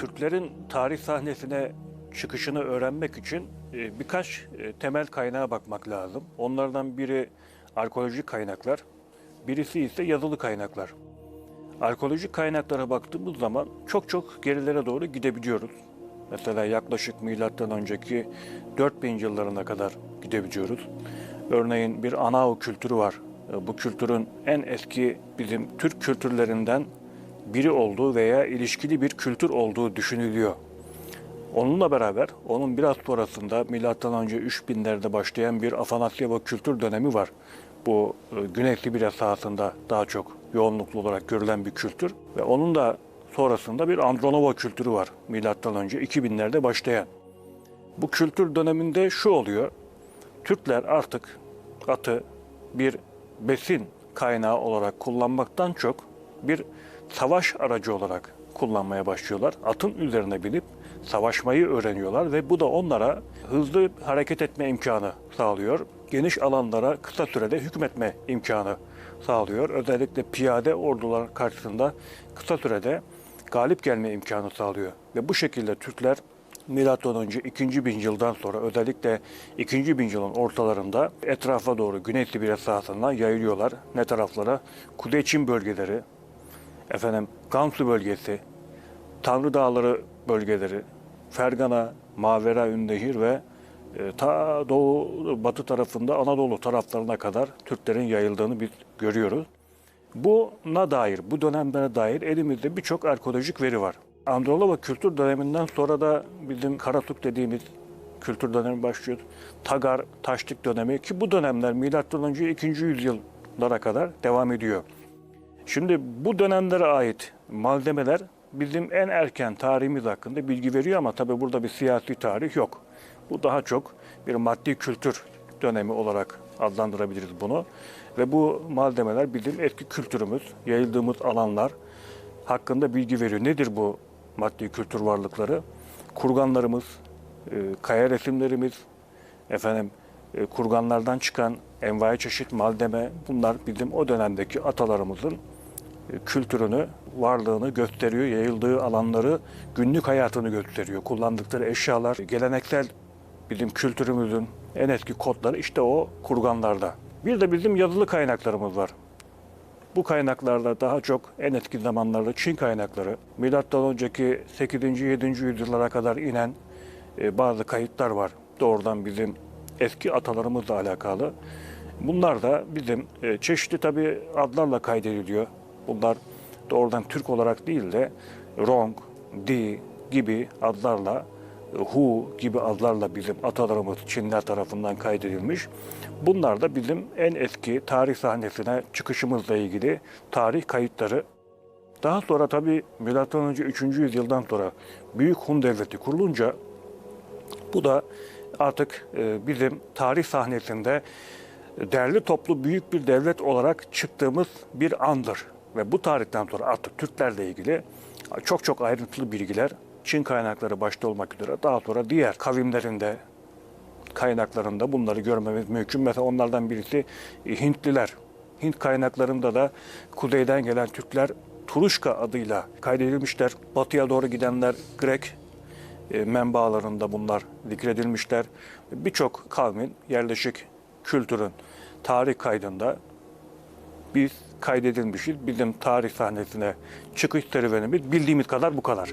Türklerin tarih sahnesine çıkışını öğrenmek için e, birkaç e, temel kaynağa bakmak lazım. Onlardan biri arkeolojik kaynaklar, birisi ise yazılı kaynaklar. Arkeolojik kaynaklara baktığımız zaman çok çok gerilere doğru gidebiliyoruz. Mesela yaklaşık milattan önceki 4000 yıllarına kadar gidebiliyoruz. Örneğin bir Anao kültürü var. E, Bu kültürün en eski bizim Türk kültürlerinden biri olduğu veya ilişkili bir kültür olduğu düşünülüyor. Onunla beraber onun biraz sonrasında milattan önce 3000'lerde başlayan bir Afanasyevo kültür dönemi var. Bu e, Güney Sibirya sahasında daha çok yoğunluklu olarak görülen bir kültür ve onun da sonrasında bir Andronovo kültürü var milattan önce 2000'lerde başlayan. Bu kültür döneminde şu oluyor. Türkler artık atı bir besin kaynağı olarak kullanmaktan çok bir savaş aracı olarak kullanmaya başlıyorlar. Atın üzerine binip savaşmayı öğreniyorlar ve bu da onlara hızlı hareket etme imkanı sağlıyor. Geniş alanlara kısa sürede hükmetme imkanı sağlıyor. Özellikle piyade ordular karşısında kısa sürede galip gelme imkanı sağlıyor. Ve bu şekilde Türkler Milattan önce 2. bin yıldan sonra özellikle 2. bin yılın ortalarında etrafa doğru Güney Sibirya sahasına yayılıyorlar. Ne taraflara? Kuzey bölgeleri, efendim Gansu bölgesi, Tanrı Dağları bölgeleri, Fergana, Mavera, Ünnehir ve e, ta doğu batı tarafında Anadolu taraflarına kadar Türklerin yayıldığını biz görüyoruz. Buna dair, bu dönemlere dair elimizde birçok arkeolojik veri var. Androlova kültür döneminden sonra da bizim Karatuk dediğimiz kültür dönemi başlıyor. Tagar, Taşlık dönemi ki bu dönemler önce 2. yüzyıllara kadar devam ediyor. Şimdi bu dönemlere ait malzemeler bizim en erken tarihimiz hakkında bilgi veriyor ama tabii burada bir siyasi tarih yok. Bu daha çok bir maddi kültür dönemi olarak adlandırabiliriz bunu. Ve bu malzemeler bizim eski kültürümüz, yayıldığımız alanlar hakkında bilgi veriyor. Nedir bu maddi kültür varlıkları? Kurganlarımız, e, kaya resimlerimiz, efendim e, kurganlardan çıkan envai çeşit malzeme bunlar bizim o dönemdeki atalarımızın kültürünü, varlığını gösteriyor, yayıldığı alanları, günlük hayatını gösteriyor. Kullandıkları eşyalar, geleneksel bizim kültürümüzün en eski kodları işte o kurganlarda. Bir de bizim yazılı kaynaklarımız var. Bu kaynaklarda daha çok en eski zamanlarda Çin kaynakları, milattan önceki 8. 7. yüzyıllara kadar inen e, bazı kayıtlar var. Doğrudan bizim eski atalarımızla alakalı. Bunlar da bizim e, çeşitli tabii adlarla kaydediliyor. Bunlar doğrudan Türk olarak değil de Rong, Di gibi adlarla, Hu gibi adlarla bizim atalarımız Çinler tarafından kaydedilmiş. Bunlar da bizim en eski tarih sahnesine çıkışımızla ilgili tarih kayıtları. Daha sonra tabii M.Ö. 3. yüzyıldan sonra Büyük Hun Devleti kurulunca bu da artık e, bizim tarih sahnesinde değerli toplu büyük bir devlet olarak çıktığımız bir andır. Ve bu tarihten sonra artık Türklerle ilgili çok çok ayrıntılı bilgiler Çin kaynakları başta olmak üzere daha sonra diğer kavimlerinde kaynaklarında bunları görmemiz mümkün. Mesela onlardan birisi e, Hintliler. Hint kaynaklarında da kuzeyden gelen Türkler Turuşka adıyla kaydedilmişler. Batıya doğru gidenler Grek e, menbaalarında bunlar zikredilmişler. Birçok kavmin yerleşik kültürün tarih kaydında biz kaydedilmişiz. Bizim tarih sahnesine çıkış serüvenimiz bildiğimiz kadar bu kadar.